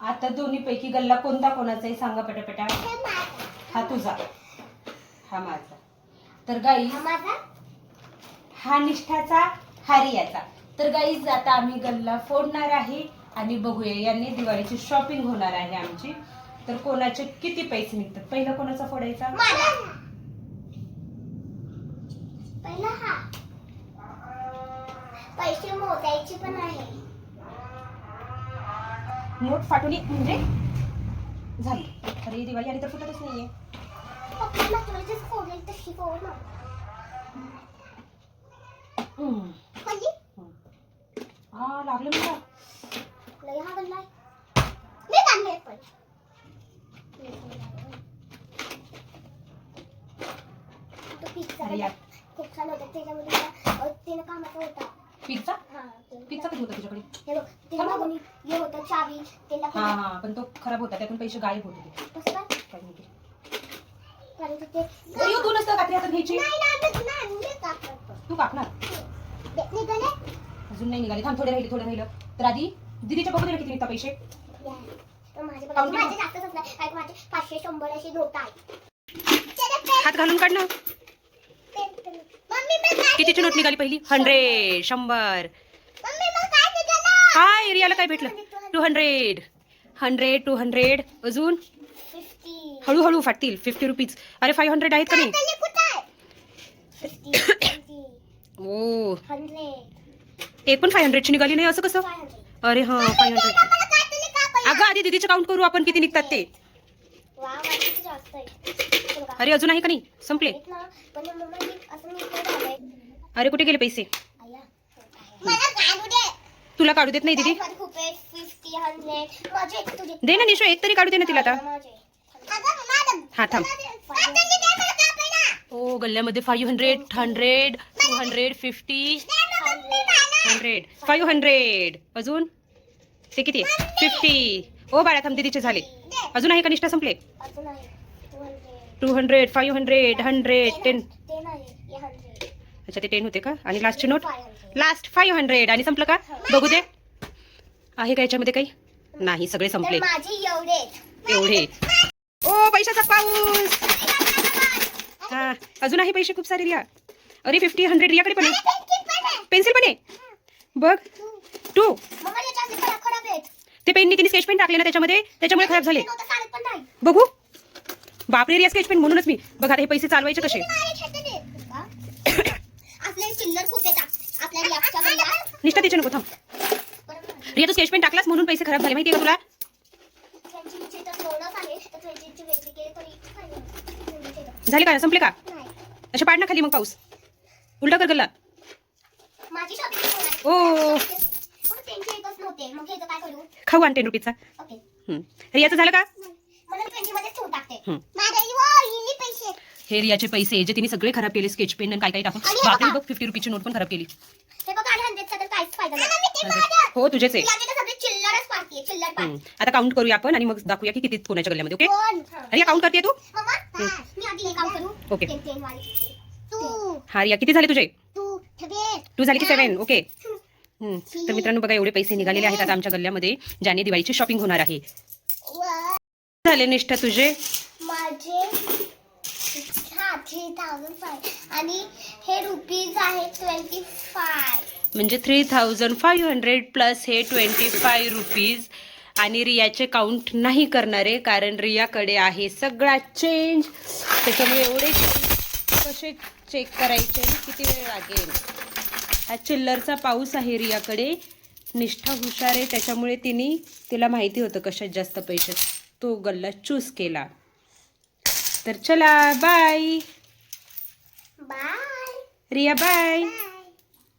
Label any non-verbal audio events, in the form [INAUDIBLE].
आता दोन्ही पैकी गल्ला कोणता कोणाचा आहे सांगा पटापटा. हा तुझा. हा माझा. तर गाई हा निष्ठाचा हा रियाचा तर गाईज आता आम्ही गल्ला फोडणार आहे आणि बघूया यांनी दिवाळीची शॉपिंग होणार आहे आमची. तर कोणाचे किती पैसे निघतात? पहिला कोणाचा फोडायचा? पहिला हा. पैसे मोजायचे पण आहे. नोट फाटवली म्हणजे झाली. अरे दिवाळी आली तर फुटतच नाहीये. हा लागलं मला. खूप छान होता. त्याच्यामध्ये तेल कामाचा होता. पिझ्झा? हा पिझ्झा कधी होता तुझ्याकडे? हे बघ ते मागून हे होतं चावी त्याला हा हा पण तो खराब होता त्यातून पैसे गायब होत होते. कसं काय काय माहिती. कारण की ते अरे येऊ, तू नसतं कात्री आता घ्यायची. नाही ना. तू. कापणार? निघाले? अजून नाही निघाले. थांब थोडे राहिले थोडे राहिलं. तर आधी दिदीच्या बघू दे किती निघता पैसे. या. तर माझे बघा, काउंट माझे जास्तच असणार. कारण की माझे पाचशे शंभर अशी नोट आहे हात घालून काढ ना. Pen, pen. कितीची नोट निघाली पहिली? हंड्रेड शंभर. काय एरियाला काय भेटलं? Two hundred hundred two hundred अजून? हळूहळू फाटतील. फिफ्टी रुपीज अरे फाईव्ह हंड्रेड आहेत का नाही? [COUGHS] ओ. एक पण फाईव्ह हंड्रेडची निघाली नाही असं कसं? अरे हा फाईव्ह हंड्रेड अगं आधी दिदीचे काउंट करू आपण किती निघतात ते. आहे. अरे अजून आहे का नाही? संपले. अरे कुठे गेले पैसे. तुला काढू देत नाही दीदी माझे खूप आहेत, 50, 100. माझे आहेत तुझे. दे ना निशो एक तरी काढू दे ना तिला आता. हा थांब. ओ गल्ल्यामध्ये five hundred hundred two hundred fifty. Hundred five hundred अजून ते किती फिफ्टी ओ बाळा थांब दीदीचे झाले. अजून आहे का निष्ठा संपले अजून आहे. 200. Two hundred five hundred hundred ten ते नाही, हे 100. अच्छा ते टेन होते का? आणि लास्टची नोट 500. लास्ट फाईव्ह हंड्रेड आणि संपलं का? बघू दे. आहे का याच्यामध्ये काही? नाही सगळे संपले. एवढे. ओ पैशाचा पाऊस. हा अजून आहे पैसे खूप सारे रिया. अरे फिफ्टी हंड्रेड रियाकडे पण आहे. पेन्सिल पण आहे. बघ. टू. ते. पेनने तिने स्केच पेन टाकले ना त्याच्यामध्ये त्याच्यामुळे खराब झाले. बघू. बापरे रिया स्केच पेन म्हणूनच मी. बघा आता हे पैसे चालवायचे कसे तुम्ही मला खेळते ते. का? आपले चिल्लर खूप येतात आपल्या रियाच्या. निष्ठा तिचे नको थांब. रिया तू स्केच पेन टाकलास म्हणून पैसे खराब झाले माहिती का तुला त्यांची इच्छा तर दोनच आहे, तर त्यांची इच्छा वेगळी केली तरी फायदा नाही. ते झाले का संपले का नाही. असे पाड ना खाली मग पाऊस उलटा कर गल्ला माझी shopping होणार. ओ मग त्यांची एकच नव्हते. मग ह्याचं काय करू? खाऊ आण टेन रुपीजचा ओके. हम्म. रियाचं झालं का मला 20 मध्येच ठेवून टाकते. हम्म. हे रियाचे पैसे जे तिने सगळे खराब केले स्केच पेन आणि काय काय टाकून आणि बापरे बघा. फिफ्टी रुपीची नोट पण खराब केली हे बघा, आणि 100 चा तर काहीच फायदा नाही. हो तुझेच आहे. आता काउंट करूया आपण आणि मग दाखवूया की किती कोणाच्या गल्ल्यामध्ये ओके? रिया काउंट करते तू मम्मा, मी आधी काम करू. ओके. हा रिया किती झाले तुझे तू. टू झाली की सेवन ओके. तर मित्रांनो बघा एवढे पैसे निघालेले आहेत आता आमच्या गल्ल्यामध्ये ज्याने दिवाळीची शॉपिंग होणार आहे. झाले निष्ठा तुझे माझे थ्री थाउजंड फाय आणि हे रुपीज आहे ट्वेंटी फाय म्हणजे three thousand five hundred plus हे ट्वेंटी फाय रुपीज. आणि रियाचे काउंट नाही करणारे कारण रियाकडे आहे सगळा चेंज त्याच्यामुळे एवढे कसे चेक करायचे आणि किती वेळ लागेल? हा चिल्लरचा पाऊस आहे रियाकडे. निष्ठा हुशार आहे त्याच्यामुळे तिने तिला माहिती होतं कशात जास्त पैसे. तो गल्ला चूज केला. तर चला बाय बाय रिया बाय